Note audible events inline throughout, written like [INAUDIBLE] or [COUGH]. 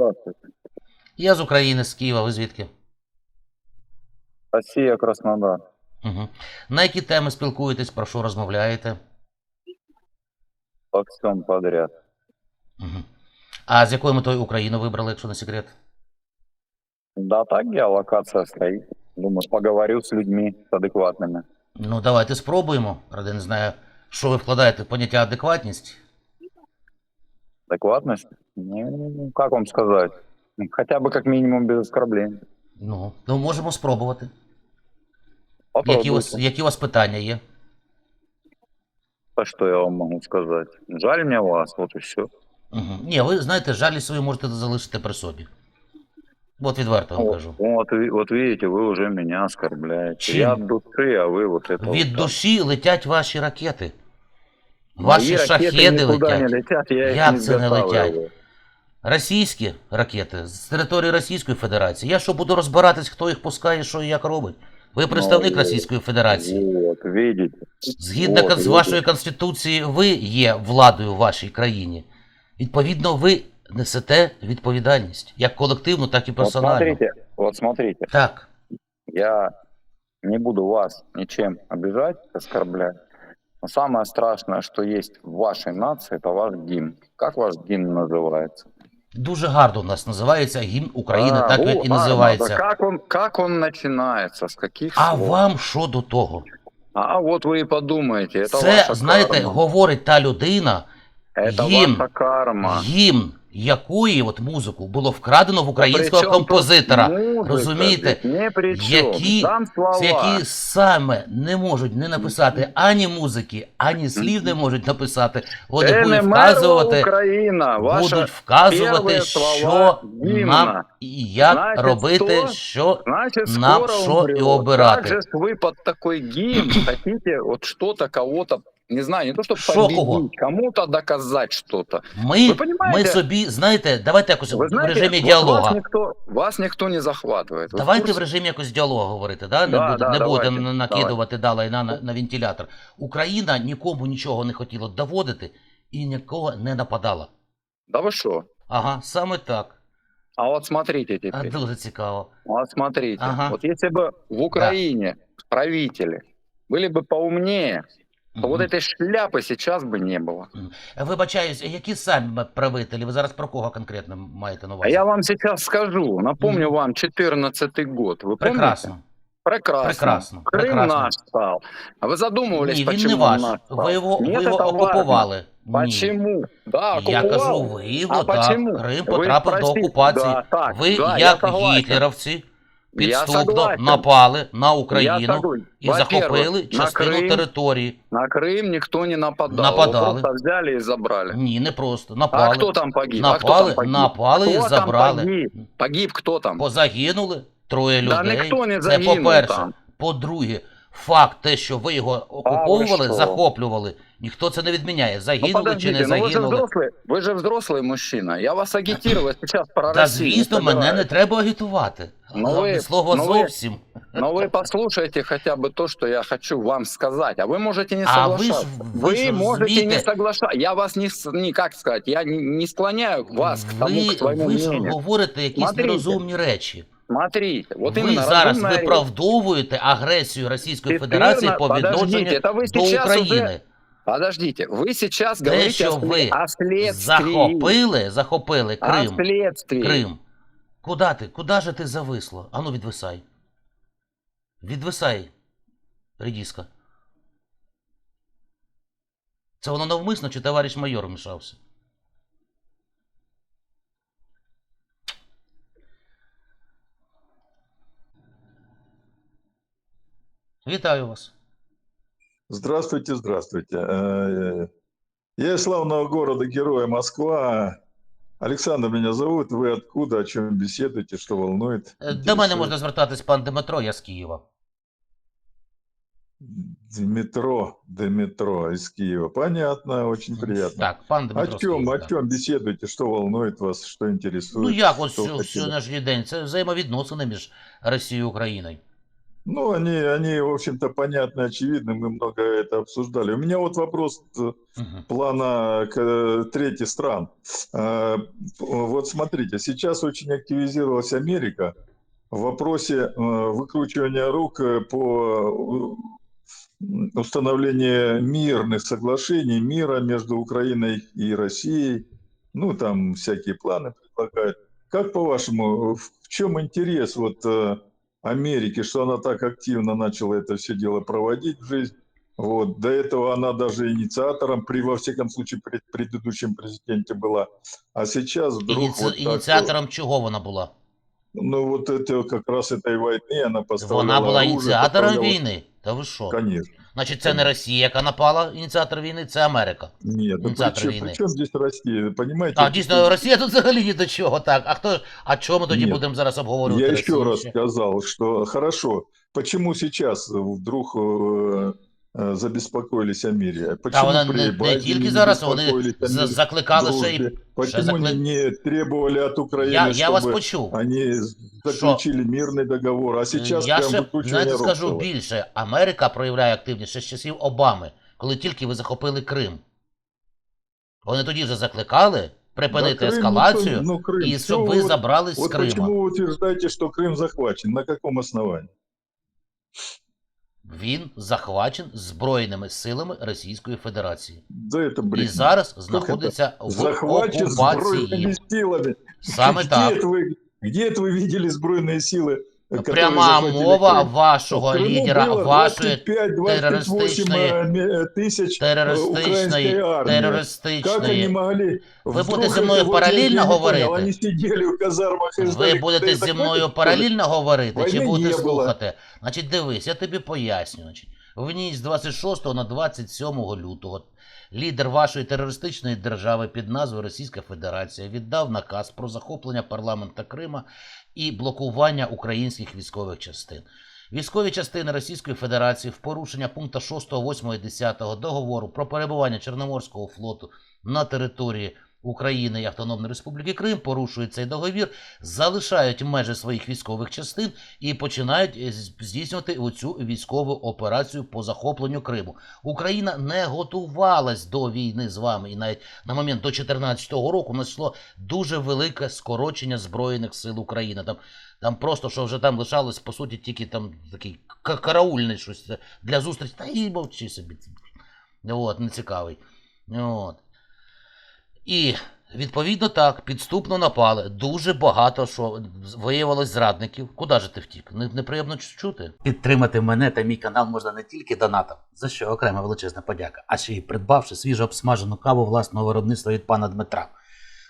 Здравствуйте. Я з України, з Києва, ви звідки? Россия, Краснодар. Угу. На які теми спілкуєтесь, про що розмовляєте? По всем подряд. Угу. А з якою метою Україну вибрали, якщо не секрет? Да, так геолокация стоит. Думаю, поговорю с людьми, с адекватными. Ну, давайте спробуємо. Ради не знаю, що ви вкладаєте в поняття адекватність. Адекватность? Ну, как вам сказать? Ну, Хотя бы как минимум без оскорблений. Ну, ну можемо спробувати. Які у, Попробуйте. вас, які у вас питання є? А что я вам могу сказать? Жаль мне вас, вот и все. Угу. Ні, ви знаєте, жалі свої можете залишити при собі. От відверто вам кажу. Вот, ви- вот видите, вы уже меня оскорбляете. Чем? Я от души, а вы вот это Від вот так. душі летять ваші ракети. Ваші ракеты шахеди летять. не летят, я Як це не летять? Російські ракети з території Російської Федерації. Я що буду розбиратись, хто їх пускає, що і як робить? Ви представник Ну, Російської Федерації. Вот, видите. Згідно Вот, з вашої конституції, ви є владою в вашій країні. Відповідно, ви несете відповідальність як колективну, так і персонально. смотрите, вот смотрите. Так. Я не буду вас ничем обижать, оскорблять. Но самое страшное, что есть в вашей нации, это ваш гимн. Как ваш гимн называется? Дуже гарно у нас називається гімн України, А, так во, він і гарно, називається. да Как он, как он начинается? С каких А слов? вам що до того? А вот вы и подумаете, это Це, ваша знаєте, карма. говорить та людина, Это гимн. ваша карма. гімн якої от музику було вкрадено в Да українського при чём композитора. тут музыка розумієте? здесь? Не при чём. Які, Там слова. які саме не можуть не написати ані музики, ані слів не можуть написати. Вони будуть НМР вказувати, Україна, ваша будуть вказувати, перші що слова гімна. нам і як Значить, робити, то- що Значит, Нам скоро шо умрет. и убирать? Как же ж вы под такой гимн хотите вот что-то, кого-то, не знаю, не то чтобы Шо победить, кого? кому-то доказать что-то. ми, Ви понімаєте? ми собі, знаєте, давайте якось Вы в знаете, режимі вот діалога. вас никто, вас никто не захватывает. Вы в Давайте в курсе? режимі якось діалогу говорити, да? не, Да, буде, да, не давайте, будемо накидувати далі на, на, на вентилятор. Україна нікому нічого не хотіла доводити і нікого не нападала. Да вы что? Ага, саме так. А вот смотрите А, теперь. дуже цікаво. Вот смотрите. Ага. Вот если бы в Украине правители были бы поумнее, то вот Мгм. этой шляпы сейчас бы не было. Вибачаюсь, які самі правителі? Ви зараз про кого конкретно маєте на А увазі? я вам сейчас скажу, напомню Мгм. вам 14 год. Вы помните? Прекрасно. Прекрасно. Прекрасно, Крым прекрасно. наш стал. А вы задумывались, Ні, він почему не он ваш. наш стал? Ви його, ви Нет, його это важно. окупували. Ні. Почему? Да, Я оккуповал. кажу, ви його, А так. почему? Крим Ви потрапив до спросите. окупації. Да, так, ви, да, я як согласен. гітлерівці, Я підступно согласен. напали на Я Україну согласен. і Во-первых, захопили на частину Крым, території. На Крым никто не нападал. Нападали. Его просто взяли и забрали. Ні, не просто. А Напали. кто там погиб? а кто Напали, там погиб? напали і Хто там забрали. погиб? Погиб кто там? Позагинули троє Да людей. ніхто не Це загинув по-перше. там. По-друге, факт те, що ви його окуповували, що? захоплювали, ніхто це не відміняє. Ну Загинули чи подождите, не ну вы же загинули. взрослый, вы же взрослый мужчина. Я вас агитировать сейчас про Та Россию. не звісно, мене не собираюсь. треба агітувати. Ну Головне ви- слово ну ви- зовсім. Но вы послушайте хотя бы то, что я хочу вам сказать. А вы можете не А ви ж- соглашаться. ви ж Вы можете не розумієте- соглашаться. Я вас не, с- не как сказать, я не, не склоняю вас к тому, Ви, к своему ви ж мнению. говорите якісь Смотрите. нерозумні речі. Смотрите, вот ви именно зараз разумная речь. виправдовуєте агресію Російської 14 Федерації по подождите, відношенню это вы до сейчас України. уже- Подождите, вы сейчас Те, говорите що о, след- ви о следствии. захопили, захопили О Крим. следствии. Крим. Куда ти? Куда же ти зависло? Ану, відвисай. Відвисай, редіска. Це воно навмисно чи товариш майор вмішався? Вітаю вас. Здравствуйте, здравствуйте. Э, Я из славного города-героя Москва. Александр меня зовут. Вы откуда, о чем беседуете, что волнует? Е, До мене можна звертатись пан Дмитро, я з Києва. Дмитро, Дмитро из Киева. Понятно, очень приятно. Так, пан О Дмитро. з чем, Києва, о чем беседуете, что волнует вас, что интересует? Ну як от сьогоднішній день? Це взаємовідносини між Росією і Україною. Ну, они, они, в общем-то, понятны, очевидны, мы много это обсуждали. У меня вот вопрос Мгм. плана к третьих стран. Э, Вот смотрите, сейчас очень активизировалась Америка в вопросе э, выкручивания рук э, по установлению мирных соглашений, мира между Украиной и Россией. Ну, там всякие планы предлагают. Как по-вашему, в чем интерес вот э, Америки, что она так активно начала это все дело проводить в жизнь? Вот. До этого она даже инициатором, при, во всяком случае, при предыдущем президенте была. А сейчас вдруг Ініці... вот так, Ініціатором чого вона була? ну вот это как раз этой войны она поставляла Вона була оружие, ініціатором поставляла- війни. Та ви що? Конечно. Значить, це не Росія, яка напала, ініціатор війни, це Америка. Нет, ну при Инициатор чем, войны. при чем здесь Россия? Понимаете? А дійсно, Росія тут взагалі ні до чого. Так, а хто а чого ми тоді Ні. будемо зараз обговорювати? Я еще Росію раз ще? сказал, что хорошо, почему сейчас вдруг э, э, забеспокоились о мире? Та Почему вона при не, не Байдене тільки не зараз, вони беспокоились о за- мире, закликали ще й. дружбе? Почему заклик- не, не требовали от Украины, Я, я вас чтобы почув. они заключили мирный договор? А сейчас я прям ще, выкручивание знаєте, рук скажу целое. більше. Америка проявляє активність ще з часів Обами, коли тільки ви захопили Крим. Вони тоді вже закликали припинити Да Крым ескалацію никто- ну, Крым, і всё щоб ви вот- забрались з Вот Крима. почему вы утверждаете, что Крым захвачен? На каком основании? Він захвачен Збройними силами Російської Федерації. Да это І бред. зараз знаходиться в Захвачен окупації. сбройными силами. Саме где так. Это вы, где это вы видели сбройные силы? которые Пряма захватили мова Крым? вашого В Крыму лідера, было вашої 25-28 терористичної- тысяч э, терористичної, украинской армии. Как они терористичної. могли... Ви Вдруг будете зі это мною вот паралельно я не понял, говорити? Они сидели в казармах и ждали, Ви будете когда их зі захватят, мною что ли? паралельно говорити, чи Війни будете не було. слухати? Значить, дивись, я тобі поясню. Значить, в ніч з 26 на 27 лютого лідер вашої терористичної держави під назвою Російська Федерація віддав наказ про захоплення парламента Крима і блокування українських військових частин. Військові частини Російської Федерації в порушення пункту 6, 8 і 10 договору про перебування Чорноморського флоту на території України і Автономної Республіки Крим порушують цей договір, залишають межі своїх військових частин і починають е, здійснювати оцю військову операцію по захопленню Криму. Україна не готувалась до війни з вами, і навіть на момент до 2014 року йшло дуже велике скорочення збройних сил України. Там, там просто що вже там лишалось, по суті, тільки там такий караульний щось для зустрічі. Та і мовчи собі. От, нецікавий. От. І відповідно так, підступно напали. Дуже багато що виявилось зрадників. Куди ж ти втік? Неприємно чу- чути. Підтримати мене та мій канал можна не тільки донатом, за що окрема величезна подяка, а ще й придбавши свіжо обсмажену каву власного виробництва від пана Дмитра.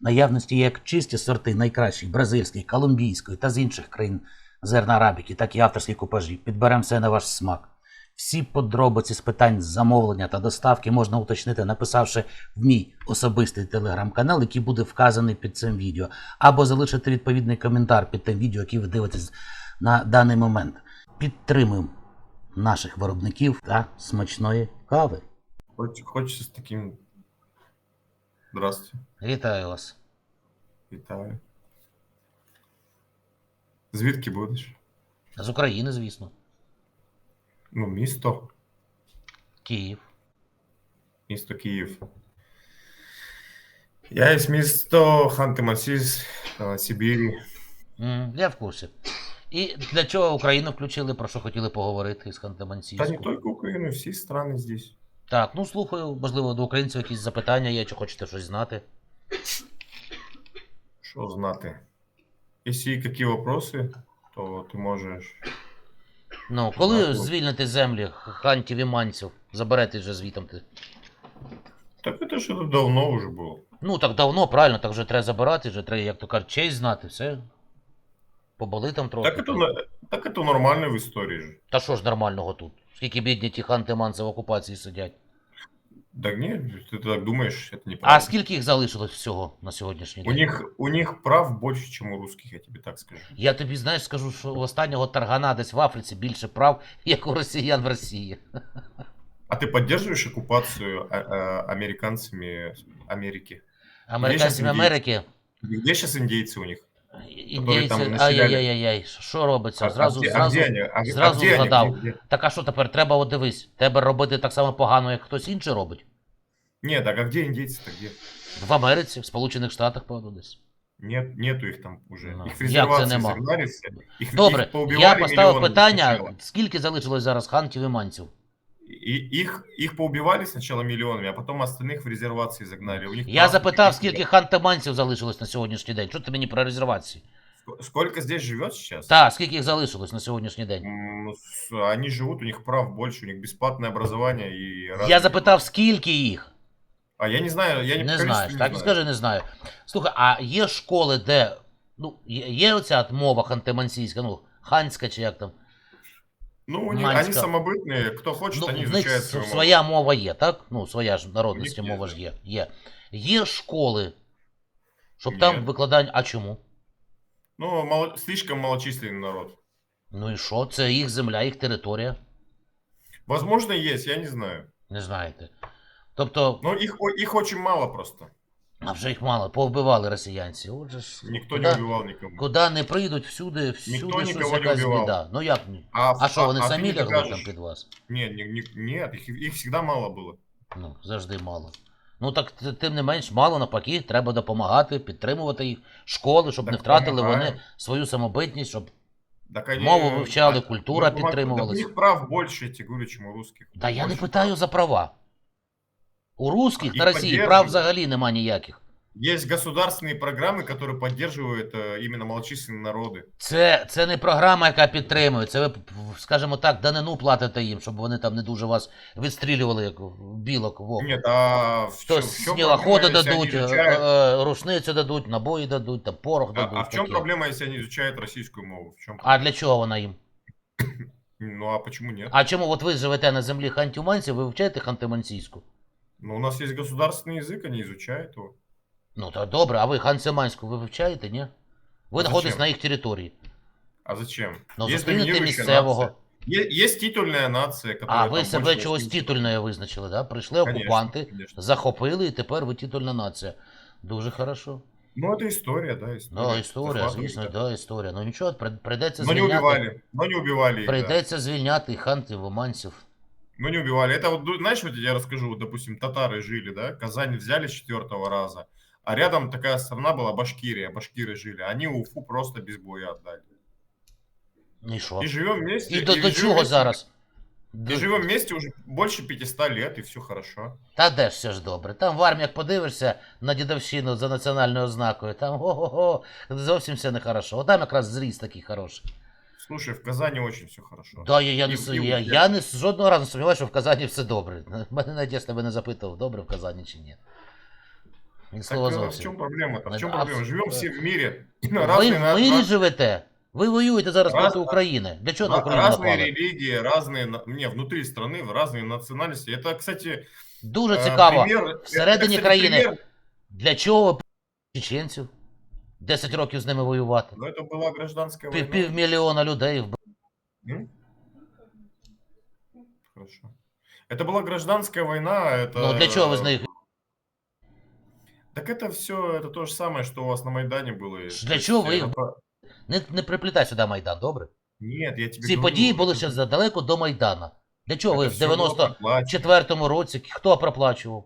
Наявності як чисті сорти найкращих бразильської, колумбійської та з інших країн зерна арабіки, так і авторські купажі. Підберемо все на ваш смак. Всі подробиці з питань замовлення та доставки можна уточнити, написавши в мій особистий телеграм-канал, який буде вказаний під цим відео, або залишити відповідний коментар під тим відео, яке ви дивитесь на даний момент. Підтримуємо наших виробників та смачної кави. Хоч, хочеться з таким. Здравствуйте, Вітаю вас. вітаю. Звідки будеш? З України, звісно. Ну, місто. Київ. Місто Київ. Я із місто Ханти-Мансійськ, е, Сибірі. М, я в курсі. І для чого Україну включили, про що хотіли поговорити з Та не тільки Україну, всі страни здесь. Так, ну слухаю, можливо, до українців якісь запитання є, чи хочете щось знати. Що знати? Якщо які вопроси, то ти можеш. Ну, коли звільнити землі хантів і манців, заберете вже звітом ти. Так це ж давно вже було. Ну, так давно, правильно, так вже треба забирати, вже треба, як то кажуть, честь знати, все. Поболи там трохи. Так це, так це нормально в історії. Та що ж нормального тут? Скільки бідні ті ханти манці в окупації сидять. Так ні, ти так думаєш, це неправильно. А скільки їх залишилось всього на сьогоднішній У день? них, у них прав більше, ніж у русских, я тобі так скажу. Я тобі знаєш, скажу, що у останнього таргана десь в Африці більше прав, [LAUGHS] як у росіян в Росії. А ты поддерживаешь оккупацию а, а, американцами Америки? Американцям? Америки. Где сейчас индейцы у них? Індійці, ай-яй-яй-яй, що робиться? Зразу, а, зразу. а? А, а зразу где згадав. Где? Так а що тепер? Треба от дивись, тебе робити так само погано, як хтось інший робить? Нет, так а где индейцы-то где? В Америці, в Сполучених Штатах, певно, десь. Нет, нету их там уже. Ну, их як це нема? Их, Добре, поубивали я поставив питання, скільки залишилось зараз хантів і манців? И, их, их поубивали сначала миллионами, а потом остальных в резервации загнали. У них Я запитав, скільки нет. залишилось на сьогоднішній день. Що ти мені про резервації? Сколько здесь живет сейчас? Так, скільки їх залишилось на сьогоднішній день? М, с- Они живут, у них прав больше, у них бесплатное образование и... Я запитав, скільки їх? А я не знаю, я не, Не знаєш, не так знаю. скажи, не знаю. Слухай, а є школи, де ну, є, є оця мова хантимансійська, ну, ханська чи як там? Ну, у них, Маньска. они самобытные, кто хочет, Ну, они в них изучают с- свою мову. своя мова є, так? Ну, своя ж народності У них є, мова да. ж є. Є. Є школи, щоб Ні. там викладання. А чому? Ну, мало- слишком малочисленный народ. Ну і що? Це їх земля, їх територія. Возможно, есть, я не знаю. Не знаєте. Тобто, Но их, о- их очень мало просто. а вже їх мало, повбивали росіянці. Отже ж, куди, не убивал никого. куди не прийдуть, всюди, всюди Ніхто щось нікого не якась біда. Ну як ні? А, що, вони а самі лягли там під вас? Нет, не- нет, их, их всегда мало было. Ну, завжди мало. Ну так т- тим не менш, мало навпаки, треба допомагати, підтримувати їх, школи, щоб не Так втратили вони свою самобитність, щоб. Так они, Мову вивчали, культура підтримувалась. так У них прав больше, я тебе говорю, чем у русских. Та я не Больше питаю за права. У русських Їх на Росії прав підтримують. взагалі нема ніяких. Есть государственные программы, которые поддерживают э, именно малочисленные народы. Це, це не програма, яка підтримує. Це ви, п- п- скажімо так, данину платите їм, щоб вони там не дуже вас відстрілювали, як білок в око. Нет, а в То чём- в чём снілоходи проблема, если они дадуть, е, изучают- е, рушницю дадуть, набої дадуть, там порох А, дадуть. а в чем таке. проблема, если они изучают российскую мову? В чем? А для чого вона їм? [COUGHS] Ну а почему нет? А чому от ви живете на землі хантюманців, ви вивчаєте хантиманційську? Ну у нас есть государственный язык, они изучают его. Ну то добре, а ви ханцеманську ви вивчаєте, ні? Ви А знаходитесь зачем? на їх території. А зачем? Ну, есть зустрінете доминирующая місцевого. нация. Е- Есть титульная нация, которая А ви там себе больше чогось 80. титульною визначили, да? Прийшли Конечно, окупанти, конечно. захопили, і тепер ви титульна нація. Дуже хорошо. Ну это история, да, история. Да, історія, Захватывали, звісно, да. да, історія. Ну нічого, при- прийдеться Но не звільняти. убивали, но не убивали их, да. Прийдеться звільняти і хантів, і манців. Ну не убивали. Это вот, ду- знаешь, вот я расскажу, вот, допустим, татары жили, да, Казань взяли с четвертого раза, а рядом такая страна была Башкирия, башкиры жили, они Уфу просто без боя отдали. І що? И живем вместе. І до, и до живем чого вместе- зараз? И До- живем вместе уже больше 500 лет, и все хорошо. Та де ж все ж добре. Там в арміях подивишся на дідовщину за національною ознакою, там го-го-го, зовсім все нехорошо. От там якраз зріст такий хороший. Слушай, в Казани очень все хорошо. Да, я, я, не, І- с- і- я, і- я не с- жодного разу не сумніваюся, що в Казані [LAUGHS] все добре. Мене Надіж тебе не запитував, добре в Казані чи ні. Ні Так, слова э, в зовсім. чем проблема-то? В чем А проблема? в- Живем все в мире. Ви Разные, в на- мирі на- живете? Ви воюєте зараз Раз- проти України. Для чого на ra- Україну разные напали? религии, разные, на- не, внутри страны, разные национальности. Это, кстати, Дуже э, цікаво. пример- всередині это, кстати, країни пример. Для чого ви п- чеченців? 10 років з ними воювати. Но это была гражданская Пів, война. півмільйона людей вбили. М? Хорошо. Это была гражданская война. Это... Ну для чого ви з них? Так это все, это то же самое, что у вас на Майдане было. Для То есть чего вы это их- про- Не, не приплітай сюди Майдан, добре? Нет, я тебе Ці говорю, події були это- ще задалеко до Майдана. Для чого ви это в всё было проплачено. 94-му році хто проплачував?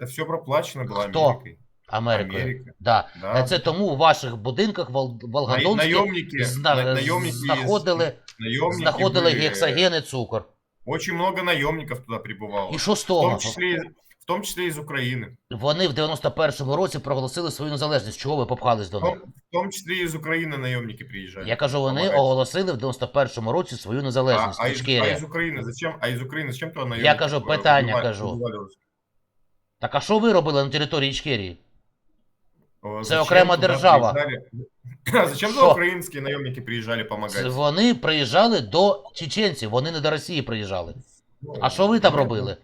Это все проплачено было Кто? Америкой. Америкою. Америка. Да. Да. Це тому у ваших будинках Вол- На- Волгодонські наемники, зна- на- наемники из- знаходили, наемники знаходили были- гексоген і цукор. Очень много наемников туда прибывало. І що з в того? том числе, и- в том числе из Украины. Вони в 91-му році проголосили свою незалежність. Чого ви попхались до В них? том, в том числе и из Украины наемники приезжали. Я кажу, вони помогать. оголосили в 91-му році свою А, незалежність. а, из, а Ічкерія. из Украины зачем? А из Украины зачем туда наемники? Я кажу, э, питання убивали- кажу. убивали русских? Так а що ви робили на території Ічкерії? О, Це зачем окрема туда держава. приезжали? [CLEARS THROAT] А зачем Що? туда украинские наемники приезжали помогать? Це Вони приїжджали до чеченців, вони не до Росії приїжджали. Ну, А що ви там ну, робили?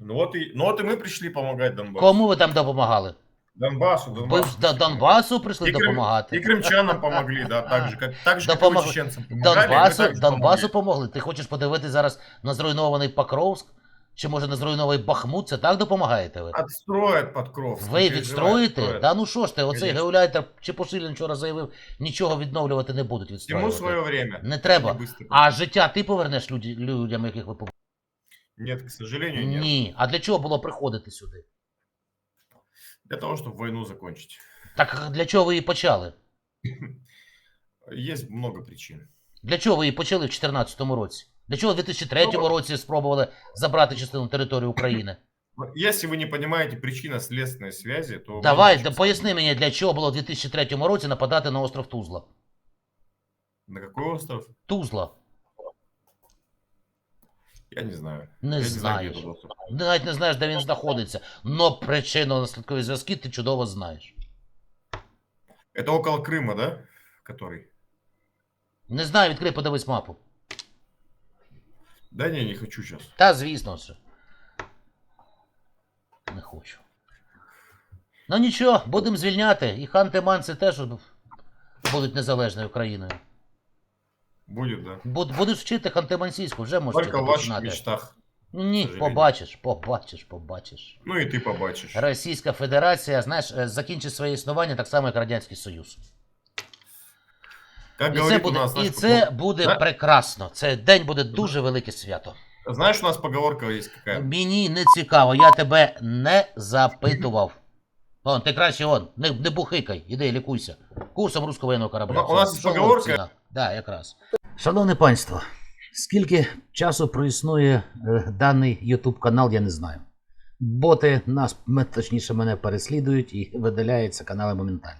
Ну вот, и, ну вот и мы пришли помогать Донбассу. Кому ви там допомагали? Донбассу, Ви Донбассу. ж до Донбасу прийшли І Крим- допомагати. И крымчанам помогли, да, так же, как, так же, как и Допомог- вы чеченцам помогали, мы Донбасу, также Донбасу помогли. помогли. Ти хочеш подивитися зараз на зруйнований Покровськ? Чи може не зруйновий Бахмут? Це так допомагаєте ви? Отстроят Подкровск. не Ви відстроїте? Да ну що ж ти, оцей Конечно. геоляйтер Чепушилін вчора заявив, нічого відновлювати не будуть відстроювати. свое время. Не треба. А життя ти повернеш люді- людям, яких ви побили? Нет, к сожалению, нет. Ні. А для чого було приходити сюди? Для того, чтобы войну закончить. Так для чого ви її почали? Есть много причин. Для чого ви її почали в 2014 році? Для чого в 2003 Ну, році спробували забрати частину території України? Но Если вы не понимаете причинно-следственной связи, то... Давай, вы да поясни мені, для чого було в 2003 році нападати на остров Тузла. На какой остров? Тузла. Я не знаю. Не Я знаєш. где этот остров. Ти навіть не знаєш, де він знаходиться. Но причинно-наслідкові зв'язки ти чудово знаєш. Это около Крыма, да? Который? Не знаю, відкрий, подивись мапу. Да не, не хочу сейчас. Та, звісно, що. Не хочу. Ну нічого, будемо звільняти. І ханти-манси теж будуть незалежною Україною. Будет, да. Буд- Будеш вчити ханти-мансійську, вже можеш Только в ваших мечтах. Ні, побачиш, побачиш, побачиш. Ну и ты побачишь. Російська Федерація, знаєш, е, закінчить своє існування так само, як Радянський Союз. Как І це говорит у буде, нас... і знаешь, це буде Да? прекрасно. Це день буде дуже велике свято. Знаешь, у нас поговорка есть какая? Мені не цікаво, я тебе не запитував. [LAUGHS] Вон, ти краще он, не, не бухикай, іди лікуйся. Курсом руського воєнного корабля. Ну, у нас Все, є поговорка. Соловціна. Да, якраз. Шановне панство, скільки часу проіснує е, даний YouTube канал, я не знаю. Боти нас, м- точніше, мене переслідують і видаляються канали моментально.